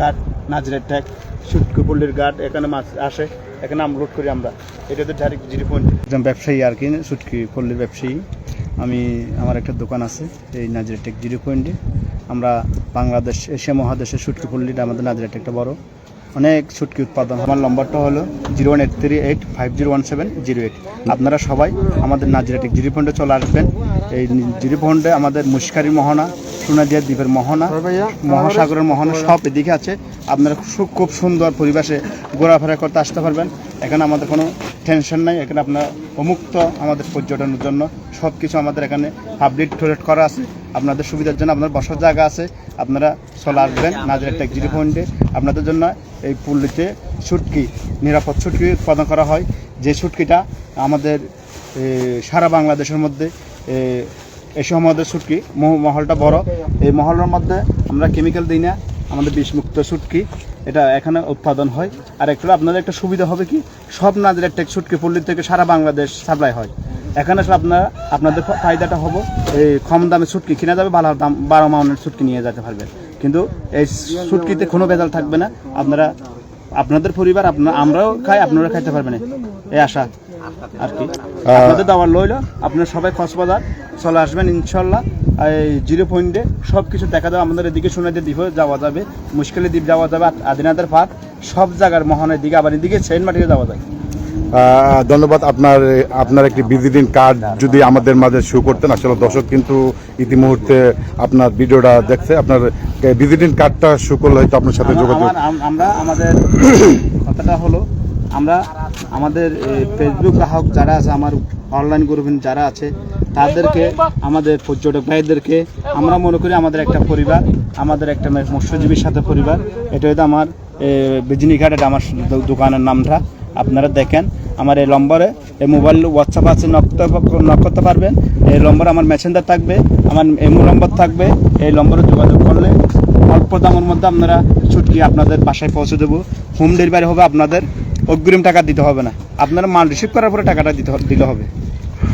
ঘাট, নাজরের ট্যাগ সুটকুপল্লির ঘাট, এখানে মাছ আসে, এখানে আমলোড করি আমরা। এটা তো ডাইরেক্ট জিরো পয়েন্ট একজন ব্যবসায়ী আর কি সুটকি পল্লীর ব্যবসায়ী। আমি, আমার একটা দোকান আছে, এই নাজরের টেক জিরো পয়েন্টে আমরা বাংলাদেশ, এশিয়া মহাদেশের সুটকি পল্লীটা আমাদের নাজরের টেকটা বড়। অনেক ছুটকি উৎপাদন। আমার নম্বরটা হলো zero one eight three eight five zero one seven zero eight. আপনারা সবাই আমাদের নাজিরাটিক জিরো পয়েন্টে চলে আসবেন। এই জিরো আমাদের মুশকারি মোহনা সোনাদিয়া দ্বীপের মোহনা মহাসাগরের মোহনা সব এদিকে আছে। আপনারা খুব সুন্দর পরিবেশে ঘোরাফেরা করতে আসতে পারবেন। এখানে আমাদের কোনো টেনশন নাই। এখানে আপনার অমুক্ত আমাদের পর্যটনের জন্য সব কিছু আমাদের এখানে পাবলিক টয়লেট করা আছে। আপনাদের সুবিধার জন্য আপনার বসার জায়গা আছে। আপনারা চলে আসবেন নাজিরা জিরো পয়েন্টে আপনাদের জন্য এই পুল্লিতে ছুটকি নিরাপদ ছুটকি উৎপাদন করা হয়। যে ছুটকিটা আমাদের সারা বাংলাদেশের মধ্যে এসব আমাদের মহ- মহলটা বড়। এই মহলের মধ্যে আমরা কেমিক্যাল দিই না, আমাদের বিষমুক্ত ছুটকি এটা এখানে উৎপাদন হয়। আর একটু আপনাদের একটা সুবিধা হবে কি, সব নাজিরা টেক সুটকি পল্লী থেকে সারা বাংলাদেশ সাপ্লাই হয়। এখানে আপনারা, আপনাদের ফায়দাটা হব, এই কম দামে সুটকি কিনা যাবে ভালো দাম, বারো মাউনের সুটকি নিয়ে যেতে পারবেন। কিন্তু এই সুটকিতে কোনো ভেজাল থাকবে না, আপনারা, আপনাদের পরিবার আপনার আমরাও খাই, আপনারা খাইতে পারবেন। এই আশা। আর কি? আপনাদের দাওয়ার লইল আপনারা সবাই কক্সবাজার চলে আসবেন ইনশাল্লাহ। এই জিরো পয়েন্টে সব কিছু দেখা যাবে আমাদের এদিকে সোনাদের দ্বীপে যাওয়া যাবে মুশকিলের দ্বীপ যাওয়া যাবে আদিনাথের পার্ক সব জায়গার মহানের দিকে আবার এদিকে সেন্ট মাটিতে যাওয়া যায়। ধন্যবাদ। আপনার আপনার একটি ভিজিটিং কার্ড যদি আমাদের মাঝে শো করতেন আসলে দর্শক কিন্তু ইতিমুহূর্তে আপনার ভিডিওটা দেখছে। আপনার ভিজিটিং কার্ডটা শো করলে হয়তো আপনার সাথে যোগাযোগ আমরা আমাদের কথাটা হলো আমরা আমাদের ফেসবুক গ্রাহক যারা আছে, আমার অনলাইন গ্রুপিন যারা আছে, তাদেরকে, আমাদের পর্যটক ভাইদেরকে, আমরা মনে করি আমাদের একটা পরিবার, আমাদের একটা মৎস্যজীবীর সাথে পরিবার। এটা হয়তো আমার বিজনি ঘাট, এটা আমার দোকানের নামটা। আপনারা দেখেন, আমার এই নম্বরে, এই মোবাইল হোয়াটসঅ্যাপ আছে নক করতে- পারবেন। এই নম্বরে আমার মেসেঞ্জার থাকবে, আমার এমো নম্বর থাকবে। এই নম্বরে যোগাযোগ করলে অল্প দামের মধ্যে আপনারা ছুটকি আপনাদের বাসায় পৌঁছে দেবো। হোম ডেলিভারি হবে আপনাদের। অগ্রিম টাকা দিতে হবে না। আপনারা মাল রিসিভ করার পরে টাকাটা দিতে দিলে হবে।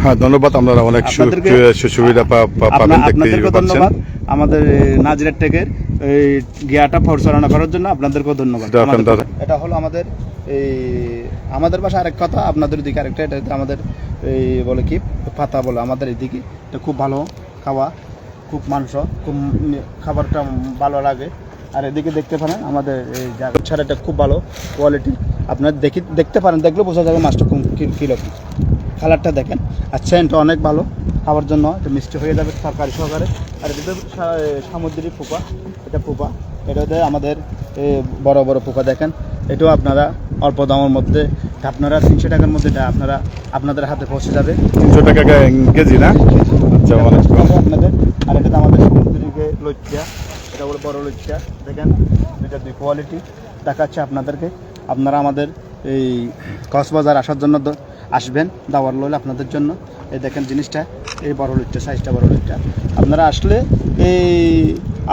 হ্যাঁ ধন্যবাদ। আপনারা অনেক সুবিধা পাবেন দেখতে ধন্যবাদ। আমাদের নাজিরের টেকের এই গিয়াটা পরিচালনা করার জন্য আপনাদেরকেও ধন্যবাদ। এটা হলো আমাদের এই আমাদের বাসা আরেক কথা আপনাদের দিকে আরেকটা এটা আমাদের এই বলে কি পাতা বলে আমাদের এদিকে। এটা খুব ভালো খাওয়া খুব মাংস খুব খাবারটা ভালো লাগে। আর এদিকে দেখতে পারেন আমাদের এই জায়গা ছাড়াটা খুব ভালো কোয়ালিটি আপনারা দেখি দেখতে পারেন দেখলে বোঝা যাবে মাছটা কোন কি- কীরকম কালারটা দেখেন। আর সেন্টটা অনেক ভালো। খাওয়ার জন্য এটা মিষ্টি হয়ে যাবে তরকারি সহকারে। আর এটা সামুদ্রিক পোকা। এটা পোকা। এটা হচ্ছে আমাদের বড় বড় পোকা দেখেন। এটাও আপনারা অল্প দামের মধ্যে আপনারা তিনশো টাকার মধ্যে এটা আপনারা আপনাদের হাতে পৌঁছে যাবে। তিনশো টাকা কেজি না? আচ্ছা আপনাদের আর এটা আমাদের সমুদ্রিকে লজ্জা এটা বড় বড় লজ্জা দেখেন এটা দুই কোয়ালিটি দেখাচ্ছে আপনাদেরকে। আপনারা আমাদের এই কক্সবাজার আসার জন্য আসবেন দাওয়ার লইলে আপনাদের জন্য। এই দেখেন জিনিসটা এই বড় লুচটা সাইজটা বড় লুচটা আপনারা আসলে এই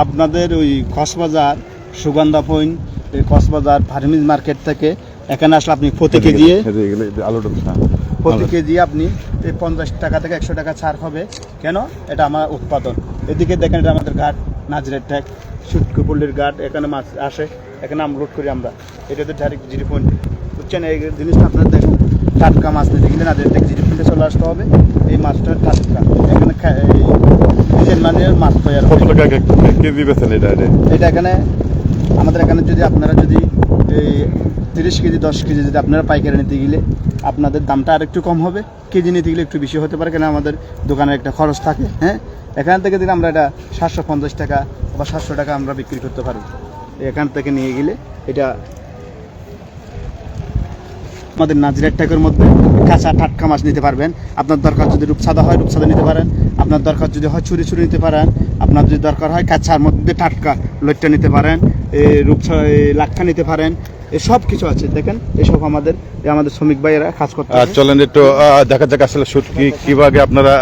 আপনাদের ওই কক্সবাজার সুগন্ধা পয়েন্ট এই কক্সবাজার ফার্মিজ মার্কেট থেকে এখানে আসলে আপনি প্রতি কেজি। প্রতি কেজি আপনি এই পঞ্চাশ টাকা থেকে একশো টাকা ছাড় হবে। কেন? এটা আমার উৎপাদন। এদিকে দেখেন এটা আমাদের ঘাট। নাজরের ট্যাগ সুটকুপল্লির ঘাট এখানে মাছ আসে এখানে আমলোড করি আমরা। এটা তো ডাইরেক্ট জিরো পয়েন্ট বুঝছেন? এই জিনিসটা আপনার দেখুন। টাটকা মাছ নিতে গেলে নাজরের ট্যাক জিরো পয়েন্টে চলে আসতে হবে। এই মাছটা টাটকা। এখানে নিজের মানের মাছ তৈরি কত টাকা কেজি বেছেন এটা? এটা এখানে আমাদের এখানে যদি আপনারা যদি এই তিরিশ কেজি, দশ কেজি যদি আপনারা পাইকারি নিতে গেলে আপনাদের দামটা আর একটু কম হবে। কেজি নিতে গেলে একটু বেশি হতে পারে কেন আমাদের দোকানের একটা খরচ থাকে হ্যাঁ? এখান থেকে দিলে আমরা এটা সাতশো পঞ্চাশ টাকা বা সাতশো টাকা আমরা বিক্রি করতে পারি। এখান থেকে নিয়ে গেলে এটা আমাদের নাজিরার ট্যাগের মধ্যে কাঁচা টাটকা মাছ নিতে পারবেন। আপনার দরকার যদি রূপসাদা হয় রূপসাদা নিতে পারেন। আপনার দরকার যদি হয়, ছুরি ছুরি নিতে পারেন। আপনার যদি দরকার হয়, কাঁচার মধ্যে টাটকা লইট্টা নিতে পারেন। রূপসা লাক্ষা নিতে পারেন সব কিছু আছে দেখেন এসব আমাদের আমাদের শ্রমিক ভাইয়েরা কাজ করতে চলেন একটু দেখা যাক আসলে শুট কি কীভাবে আপনারা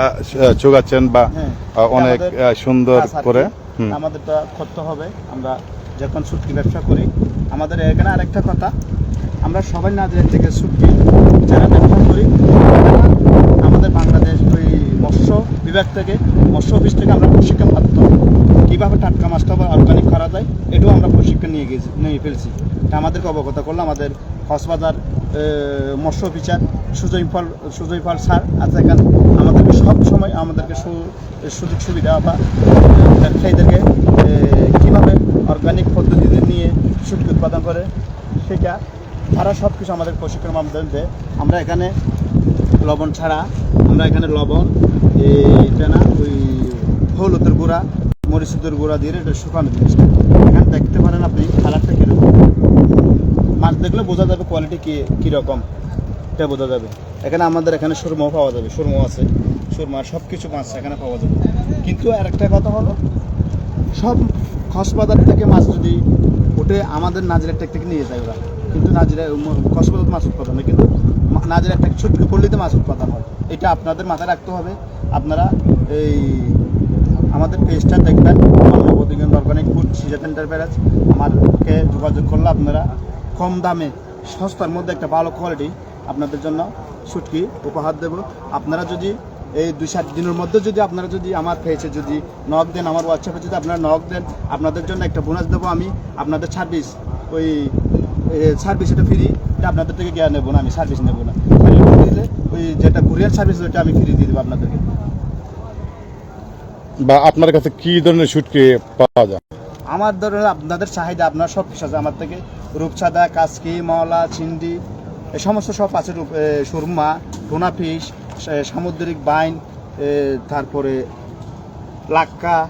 চোগাচ্ছেন বা হ্যাঁ। অনেক সুন্দর। করে হুম। আমাদেরটা করতে হবে আমরা যখন ছুটকি ব্যবসা করি আমাদের এখানে আরেকটা কথা আমরা সবাই নাজিরা থেকে ছুটি যারা ব্যবসা করি আমাদের বিভাগ থেকে মৎস্য অফিস থেকে আমরা প্রশিক্ষণ প্রাপ্ত। কীভাবে টাটকা মাছটা বা অর্গানিক করা যায়, এটাও আমরা প্রশিক্ষণ নিয়ে গেছি, নিয়ে ফেলছি। তা আমাদেরকে অবগত করল আমাদের কক্সবাজার মৎস্য অফিসার সুজয় ফল সুজয় ফল স্যার আছে এখানে। আমাদেরকে সব সময় আমাদেরকে সুযোগ সুবিধা বা ব্যবসায়ীদেরকে কীভাবে অর্গানিক পদ্ধতিতে নিয়ে শুটকি উৎপাদন করে, সেটা তারা সব কিছু আমাদের প্রশিক্ষণ আমাদের আমরা এখানে লবণ ছাড়া, আমরা এখানে লবণ এইটা না ওই হলুদের গুঁড়া মরিচুদের গুঁড়া দিয়ে এটা শুকানো জিনিসটা এখানে দেখতে পারেন আপনি কালারটা কীরকম। মাছ দেখলে বোঝা যাবে কোয়ালিটি কী, কীরকম। এটা বোঝা যাবে। এখানে আমাদের এখানে সুরমাও পাওয়া যাবে, সুরমাও আছে। সুরমা সব কিছু মাছ এখানে পাওয়া যাবে। কিন্তু আর একটা কথা হলো, সব কক্সবাজার থেকে মাছ যদি উঠে আমাদের নাজিরের টেক থেকে নিয়ে যায় ওরা। কিন্তু নাজিরা কক্সবাজার মাছ উৎপাদন কিন্তু মা- নাজিরের টেক ছোট্ট পল্লীতে মাছ উৎপাদন হয়। এটা আপনাদের মাথায় রাখতে হবে। আপনারা এই আমাদের পেজটা দেখবেন। আমার অর্গানিক ফুড সিজাত এন্টারপ্রাইজ আমাকে যোগাযোগ করলে আপনারা কম দামে সস্তার মধ্যে একটা ভালো কোয়ালিটি আপনাদের জন্য শুটকি উপহার দেব। আপনারা যদি এই দুই সাত দিনের মধ্যে যদি আপনারা যদি আমার পেয়েছে যদি নক দেন, আমার হোয়াটসঅ্যাপে যদি আপনারা নক দেন, আপনাদের জন্য একটা বোনাস দেবো আমি। আপনাদের ছাব্বিশ ওই সার্ভিস এটা ফ্রি এটা আপনাদের থেকে জ্ঞান নেব না আমি সার্ভিস নেব না। দিলে ওই যেটা কুরিয়ার সার্ভিস ওইটা আমি ফ্রি দিয়ে দেবো আপনাদেরকে। বা আপনার কাছে কি ধরনের শুটকি পাওয়া যায়? আমার ধরুন আপনাদের চাহিদা আপনার সব কিছু আছে আমার থেকে। রূপসাদা কাসকি মলা চিন্ডি এই সমস্ত সব আছে রূপ- এ, সুরমা টোনা ফিশ সে- সামুদ্রিক বাইন তারপরে লাক্কা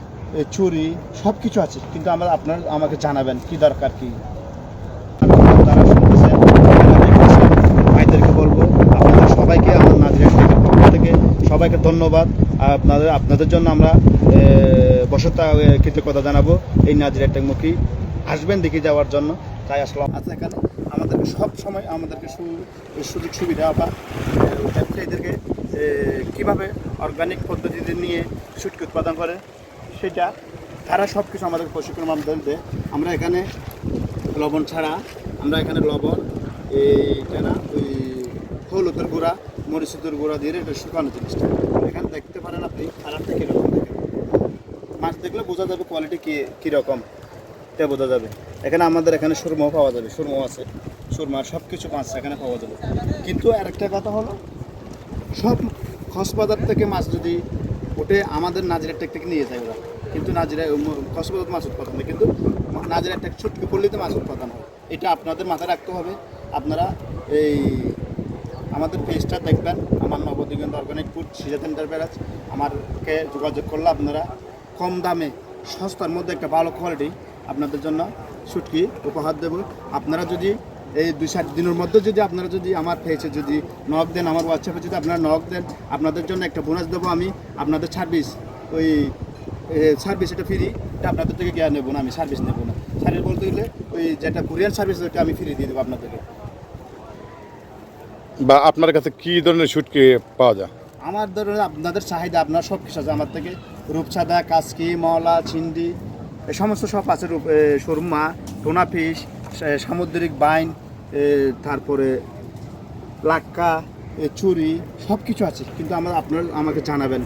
চুরি সব কিছু আছে। কিন্তু আমরা আপনার আমাকে জানাবেন কি দরকার কি তারা শুনতেছেন, যারা দেখতেছেন, ভাইদেরকে বলব আপনাদের সবাইকে আমার নাজিরা টেকের পক্ষ থেকে সবাইকে ধন্যবাদ। আপনাদের আপনাদের জন্য আমরা বসতা কৃতজ্ঞতা জানাব এই নাজিরা টেকমুখী আসবেন দেখে যাওয়ার জন্য। তাই আসলাম। আচ্ছা এখানে আমাদেরকে সব সময় আমাদেরকে সুযোগ সুবিধা বা ব্যবসায়ীদেরকে কীভাবে অর্গানিক পদ্ধতিতে নিয়ে শুটকি উৎপাদন করে, সেটা তারা সব কিছু আমাদের প্রশিক্ষণ মাধ্যমে দেয়। আমরা এখানে লবণ ছাড়া, আমরা এখানে লবণ, এই না ওই হলুদের গুঁড়া মরিচুদের গুঁড়া দিয়ে এটা শুকানো জিনিসটা। এখানে দেখতে পারেন আপনি কালারটা কীরকম দেখেন। মাছ দেখলে বোঝা যাবে কোয়ালিটি কী, কীরকম। এটা বোঝা যাবে। এখানে আমাদের এখানে সুরমাও পাওয়া যাবে, সুরমাও আছে। সুরমা সব কিছু মাছ এখানে পাওয়া যাবে। কিন্তু আর একটা কথা হলো, সব কক্সবাজার থেকে মাছ যদি ওঠে, আমাদের নাজিরের টেক থেকে নিয়ে যায় ওরা। কিন্তু নাজিরা কক্সবাজার মাছ উৎপাদন হয়। কিন্তু নাজিরের টেক ছুটকি পল্লীতে মাছ উৎপাদন হয়। এটা আপনাদের মাথায় রাখতে হবে। আপনারা এই আমাদের পেজটা দেখবেন। আমার নবদিগন্ত অর্গানিক ফুড সিজাত এন্টারপ্রাইজ আমারকে যোগাযোগ করলে আপনারা কম দামে সস্তার মধ্যে একটা ভালো কোয়ালিটি আপনাদের জন্য শুটকি উপহার দেব। আপনারা যদি এই দুই সাত দিনের মধ্যে যদি আপনারা যদি আমার পেয়েছে যদি নক দেন, আমার হোয়াটসঅ্যাপে যদি আপনারা নক দেন, আপনাদের জন্য একটা বোনাস দেবো আমি। আপনাদের সার্ভিস ওই সার্ভিস এটা ফ্রি এটা আপনাদের থেকে জ্ঞান নেব না, আমি সার্ভিস নেব না। সার্ভিস বলতে গেলে ওই যেটা কুরিয়ার সার্ভিস ওইটা আমি ফ্রি দিয়ে দেবো আপনাদেরকে। বা আপনার কাছে কি ধরনের শুটকি পাওয়া যায়? আমার ধরুন আপনাদের চাহিদা আপনার সব কিছু আছে আমার থেকে। রূপসাদা কাসকি মলা চিন্ডি এই সমস্ত সব আছে রূপ এ, সুরমা টোনা ফিশ সে- সামুদ্রিক বাইন তারপরে লাক্কা চুরি সব কিছু আছে। কিন্তু আমার আপনার আমাকে জানাবেন।